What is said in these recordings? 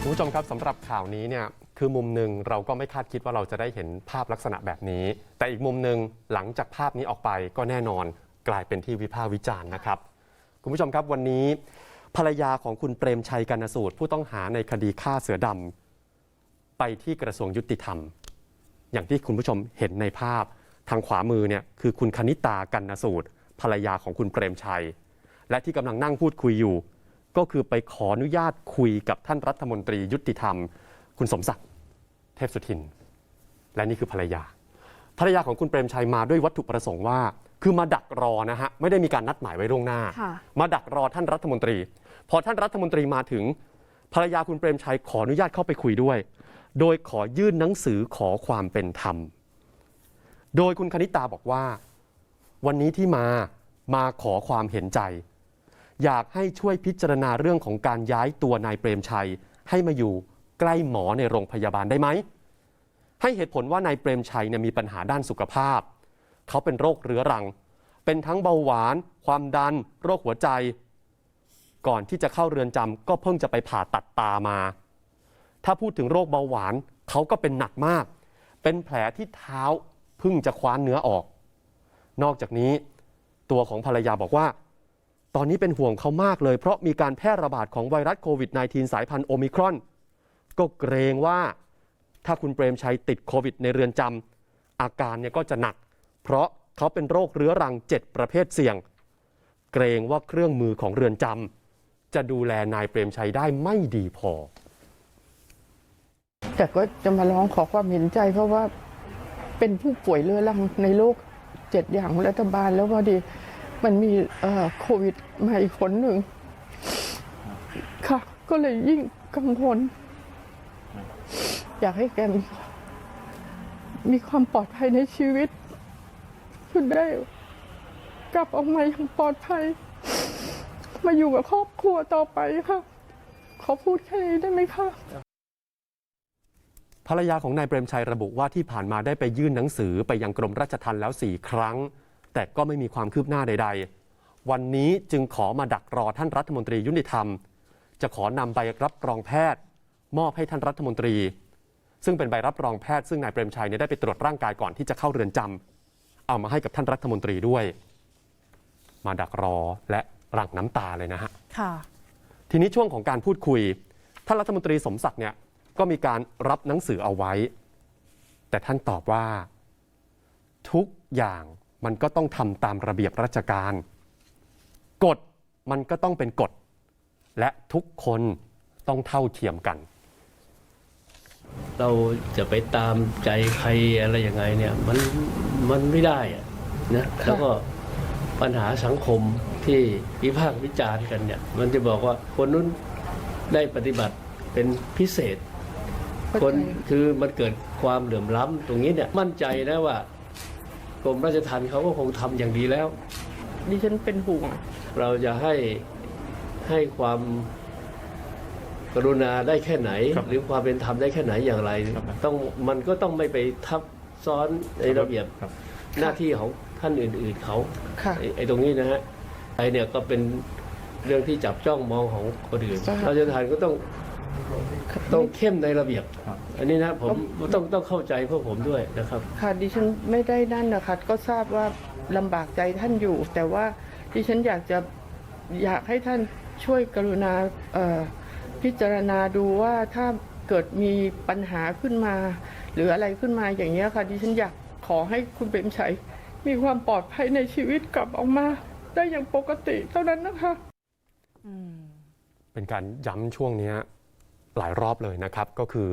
คุณผู้ชมครับสำหรับข่าวนี้เนี่ยคือมุมหนึ่งเราก็ไม่คาดคิดว่าเราจะได้เห็นภาพลักษณะแบบนี้ แต่อีกมุมหนึ่งหลังจากภาพนี้ออกไปก็แน่นอนกลายเป็นที่วิพากษ์วิจารณ์นะครับ คุณผู้ชมครับวันนี้ ภรรยาของคุณเปรมชัยกรณสูตร ผู้ต้องหาในคดีฆ่าเสือดำไปที่กระทรวงยุติธรรม อย่างที่คุณผู้ชมเห็นในภาพทางขวามือเนี่ยคือคุณคณิตากันนสูตร ภรรยาของคุณเปรมชัย และที่กำลังนั่งพูดคุยอยู่ ก็คือไปขออนุญาตคุยกับท่านรัฐมนตรียุติธรรม คุณสมศักดิ์เทพสุทิน และนี่คือภรรยา ภรรยาของคุณเปรมชัยมาด้วยวัตถุประสงค์ว่า คือมาดักรอนะฮะไม่ได้มีการนัดหมายไว้ล่วงหน้าค่ะมาดักรอท่านรัฐมนตรี พอท่านรัฐมนตรีมาถึงภรรยาคุณเปรมชัยขออนุญาตเข้าไปคุยด้วย โดยขอยื่นหนังสือขอความเป็นธรรม โดยคุณคณิตาบอกว่า วันนี้ที่มามาขอความเห็นใจ อยากให้ช่วยพิจารณาเรื่องของการย้ายตัวนายเปรมชัย ให้มาอยู่ใกล้หมอในโรงพยาบาลได้ไหม ให้เหตุผลว่านายเปรมชัยเนี่ยมีปัญหาด้านสุขภาพ เขาเป็นโรคเรื้อรัง เป็นทั้งเบาหวาน ความดัน โรคหัวใจ ก่อนที่จะเข้าเรือนจำก็เพิ่งจะไปผ่าตัดตามา ถ้าพูดถึงโรคเบาหวานเขาก็เป็นหนักมาก เป็นแผลที่เท้าเพิ่งจะคว้านเนื้อออก นอกจากนี้ตัวของภรรยาบอกว่า ตอนนี้เป็นห่วงเขามากเลย เพราะมีการแพร่ระบาดของไวรัสโควิด -19 สายพันธุ์โอมิครอน ก็เกรงว่าถ้าคุณเปรมชัยติดโควิดในเรือนจำอาการเนี่ยก็จะหนัก เพราะเขาเป็นโรคเรื้อรัง 7 ประเภทเสี่ยง เกรงว่าเครื่องมือของเรือนจำจะดูแลนายเปรมชัยได้ไม่ดีพอ แต่ก็จะมาร้องขอความเห็นใจเพราะว่าเป็นผู้ป่วยเรื้อรังในโลกเจ็ดอย่างของรัฐบาลแล้วพอดี มันมีเอ่อโควิดมาอีกคนหนึ่ง ค่ะ ก็เลยยิ่งกังวลอยากให้แกมีมีความปลอดภัยในชีวิตเพื่อได้กลับออกมาอย่างปลอดภัย มาอยู่กับครอบครัวต่อไปค่ะขอพูดแค่นี้ได้ไหมคะภรรยาของนายเปรมชัยระบุว่าที่ผ่านมาได้ไปยื่นหนังสือไปยังกรมราชทัณฑ์แล้ว4ครั้ง แต่ก็ไม่มีความคืบหน้าใด ๆ วันนี้จึงขอมาดักรอท่านรัฐมนตรียุติธรรม จะขอนำใบรับรองแพทย์ มอบให้ท่านรัฐมนตรี ซึ่งเป็นใบรับรองแพทย์ซึ่งนายเปรมชัยเนี่ยได้ไปตรวจร่างกายก่อนที่จะเข้าเรือนจำเอามาให้กับท่านรัฐมนตรีด้วย มาดักรอและหลั่งน้ำตาเลยนะฮะค่ะทีนี้ช่วงของการพูดคุย ท่านรัฐมนตรีสมศักดิ์เนี่ยก็มีการรับหนังสือเอาไว้ แต่ท่านตอบว่า ทุกอย่าง มันก็ต้องทำตามระเบียบราชการ กฎมันก็ต้องเป็นกฎ และทุกคนต้องเท่าเทียมกัน เราจะไปตามใจใครอะไรยังไงเนี่ยมันมันไม่ได้อะนะแล้วก็ปัญหาสังคมที่วิพากษ์วิจารณ์กันเนี่ยมันจะบอกว่าคนนู้นได้ปฏิบัติเป็นพิเศษ คนคือมันเกิดความเหลื่อมล้ำตรงนี้เนี่ยมั่นใจนะว่า กรมราชทัณฑ์เขาก็คงทำอย่างดีแล้ว ดิฉันเป็นห่วง เราจะให้ให้ความกรุณาได้แค่ไหนครับหรือความเป็นธรรมได้แค่ไหนอย่างไรครับต้องมันก็ต้องไม่ไปทับซ้อนในระเบียบครับหน้าที่ของท่านอื่น ๆเขาค่ะไอ้ไอ้ตรงนี้นะฮะไอ้เนี่ยก็เป็นเรื่องที่จับจ้องมองของคนอื่นใช่เราจะทานก็ต้อง ต้องเข้มในระเบียบ อันนี้นะผมต้องต้องเข้าใจพวกผมด้วยนะครับ ค่ะดิฉันไม่ได้นั่นนะคะก็ทราบว่าลำบากใจท่านอยู่ แต่ว่าดิฉันอยากจะอยากให้ท่านช่วยกรุณาเอ่อพิจารณาดูว่าถ้าเกิดมีปัญหาขึ้นมา หรืออะไรขึ้นมาอย่างนี้ยค่ะดิฉันอยากขอให้คุณเปรมชัยมีความปลอดภัยในชีวิตกลับออกมา ได้อย่างปกติเท่านั้นนะคะเป็นการย้ำช่วงเนี้ย หลายรอบเลยนะครับ ก็คือ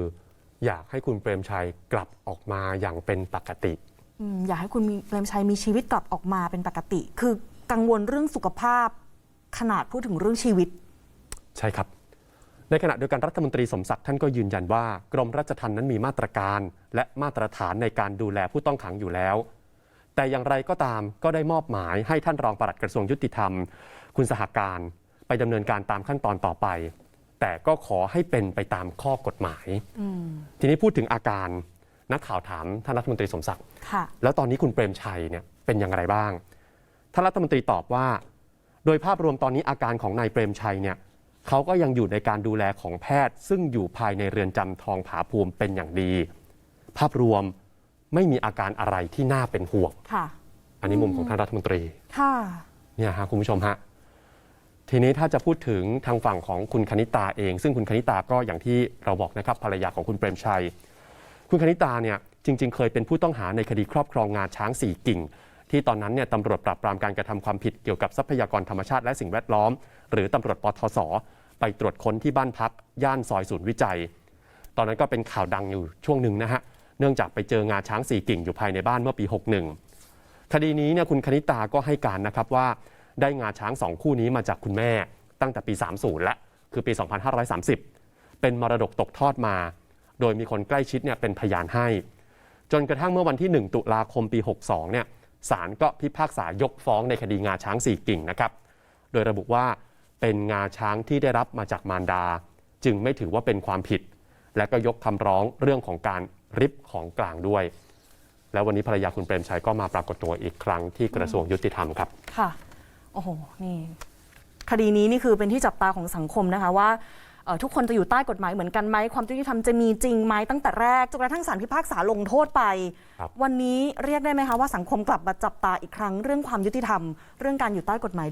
อยากให้คุณเปรมชัยกลับออกมาอย่างเป็นปกติ อืมอยากให้คุณมีเปรมชัยมีชีวิตกลับออกมาเป็นปกติ คือกังวลเรื่องสุขภาพ ขนาดพูดถึงเรื่องชีวิต ใช่ครับ ในขณะเดียวกันรัฐมนตรีสมศักดิ์ท่านก็ยืนยันว่ากรมราชทัณฑ์นั้นมีมาตรการ และมาตรฐานในการดูแลผู้ต้องขังอยู่แล้ว แต่อย่างไรก็ตามก็ได้มอบหมายให้ท่านรองปลัดกระทรวงยุติธรรม คุณสหการ ไปดำเนินการตามขั้นตอนต่อไป แต่ก็ขอให้เป็นไปตามข้อกฎหมาย ทีนี้พูดถึงอาการนักข่าวถามท่านรัฐมนตรีสมศักดิ์ค่ะแล้วตอนนี้คุณเปรมชัยเนี่ยเป็นอย่างไรบ้างท่านรัฐมนตรีตอบว่า โดยภาพรวมตอนนี้อาการของนายเปรมชัยเนี่ยเขาก็ยังอยู่ในการดูแลของแพทย์ ซึ่งอยู่ภายในเรือนจำทองผาภูมิเป็นอย่างดี ภาพรวมไม่มีอาการอะไรที่น่าเป็นห่วงค่ะอันนี้มุมของท่านรัฐมนตรี ค่ะ เนี่ยฮะคุณผู้ชมฮะ ทีนี้ถ้าจะพูดถึงทางฝั่งของคุณคณิตาเอง ซึ่งคุณคณิตาก็อย่างที่เราบอกนะครับภรรยาของคุณเปรมชัย คุณคณิตาเนี่ยจริง ๆ เคยเป็นผู้ต้องหาในคดีครอบครองงาช้างสี่กิ่ง ที่ตอนนั้นเนี่ยตำรวจปราบปรามการกระทำความผิดเกี่ยวกับทรัพยากรธรรมชาติและสิ่งแวดล้อม หรือตำรวจปทศไปตรวจค้นที่บ้านพัก ย่านซอยศูนย์วิจัย ตอนนั้นก็เป็นข่าวดังอยู่ช่วงหนึ่งนะฮะเนื่องจากไปเจองาช้างสี่กิ่งอยู่ภายในบ้านเมื่อปี 61 คดีนี้เนี่ยคุณคณิตาก็ให้การนะครับว่า ได้งาช้างสองคู่นี้มาจากคุณแม่ตั้งแต่ปี 30แล้วคือปี 2530 เป็นมรดกตกทอดมา โดยมีคนใกล้ชิดเนี่ยเป็นพยานให้ จนกระทั่งเมื่อวันที่ 1 ตุลาคมปี 62 เนี่ยศาลก็พิพากษายกฟ้องในคดีงาช้างสี่กิ่งนะครับ โดยระบุว่าเป็นงาช้างที่ได้รับมาจากมารดา จึงไม่ถือว่าเป็นความผิด และก็ยกคำร้องเรื่องของการริบของกลางด้วย แล้ววันนี้ภรรยาคุณเปรมชัยก็มาปรากฏตัวอีกครั้งที่กระทรวงยุติธรรมครับ ค่ะ โอ้โห นี่คดีนี้นี่คือเป็นที่จับตาของสังคมนะคะว่าเอ่อทุกคนจะอยู่ใต้กฎหมายเหมือนกันไหมความยุติธรรมจะมีจริงไหมตั้งแต่แรกจนกระทั่งศาลพิพากษาลงโทษไปครับวันนี้เรียกได้ไหมคะว่าสังคมกลับมาจับตาอีกครั้งเรื่องความยุติธรรม เรื่องการอยู่ใต้กฎหมาย